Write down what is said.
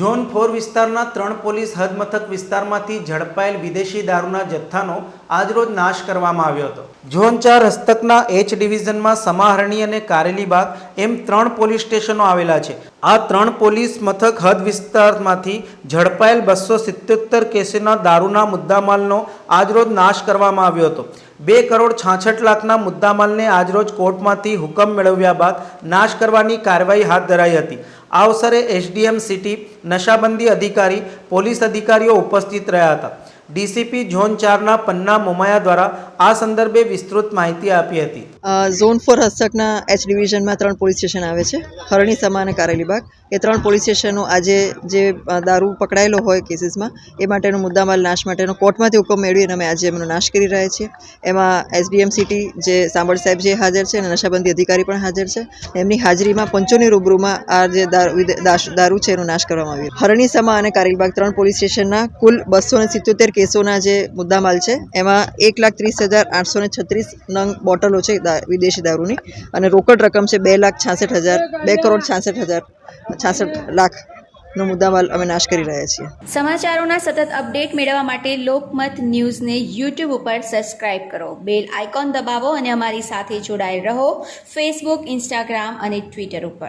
Zone four વિસ્તારના ત્રણ police હદમથક વિસ્તારમાંથી ઝડપાયેલ વિદેશી દારૂના જથ્થાનો આજરોજ નાશ કરવામાં આવ્યો હતો. ઝોન ચાર હસ્તકના એચ ડિવિઝનમાં સમાહરણી અને કારેલીબાગ એમ ત્રણ પોલીસ સ્ટેશનો આવેલા છે. આ ત્રણ પોલીસ મથક હદ વિસ્તારમાંથી ઝડપાયેલ બસો સિત્યોતેર કેસના દારૂના મુદ્દામાલનો આજરોજ નાશ કરવામાં આવ્યો હતો. બે કરોડ છાછઠ લાખના મુદ્દામાલને આજરોજ કોર્ટમાંથી હુકમ મેળવ્યા બાદ નાશ કરવાની કાર્યવાહી હાથ ધરાઈ હતી. આ અવસરે એસડીએમ સિટી નશાબંધી અધિકારી, પોલીસ અધિકારીઓ ઉપસ્થિત રહ્યા હતા. ડીસીપી ઝોન ચારના પન્ના મોમાયા દ્વારા આ સંદર્ભે વિસ્તૃત માહિતી આપી હતી. ઝોન ફોર હસ્તકના એચ ડિવિઝનમાં ત્રણ પોલીસ સ્ટેશન આવે છે. હરણી સમા અને કારેલીબાગ એ ત્રણ પોલીસ સ્ટેશનો આજે જે દારૂ પકડાયેલો હોય કેસીસમાં, એ માટેનો મુદ્દામાલ નાશ માટેનો કોર્ટમાંથી હુકમ મેળવીને અમે આજે એમનો નાશ કરી રહ્યા છીએ. એમાં એસડીએમ સિટી જે સાંભળ સાહેબ જે હાજર છે અને નશાબંધી અધિકારી પણ હાજર છે. એમની હાજરીમાં પંચોની રૂબરૂમાં આ જે દારૂ છે એનો નાશ કરવામાં આવ્યો. હરણી સમા અને કારેલીબાગ ત્રણ પોલીસ સ્ટેશનના કુલ બસો સિત્યોતેર કેસોના જે મુદ્દામાલ છે, એમાં એક લાખ ત્રીસ હજાર આઠસો ને છત્રીસ નંગ બોટલો છે વિદેશી દારૂની. અને રોકડ રકમ છે બે લાખ છાસઠ હજાર, બે કરોડ છાસઠ હજાર, છાસઠ લાખનો મુદ્દામાલ અમે નાશ કરી રહ્યા છીએ. સમાચારોના સતત અપડેટ મેળવવા માટે લોકમત ન્યૂઝને યુટ્યુબ ઉપર સબસ્ક્રાઇબ કરો. બેલ આઇકોન દબાવો અને અમારી સાથે જોડાયેલ રહો ફેસબુક, ઇન્સ્ટાગ્રામ અને ટ્વિટર ઉપર.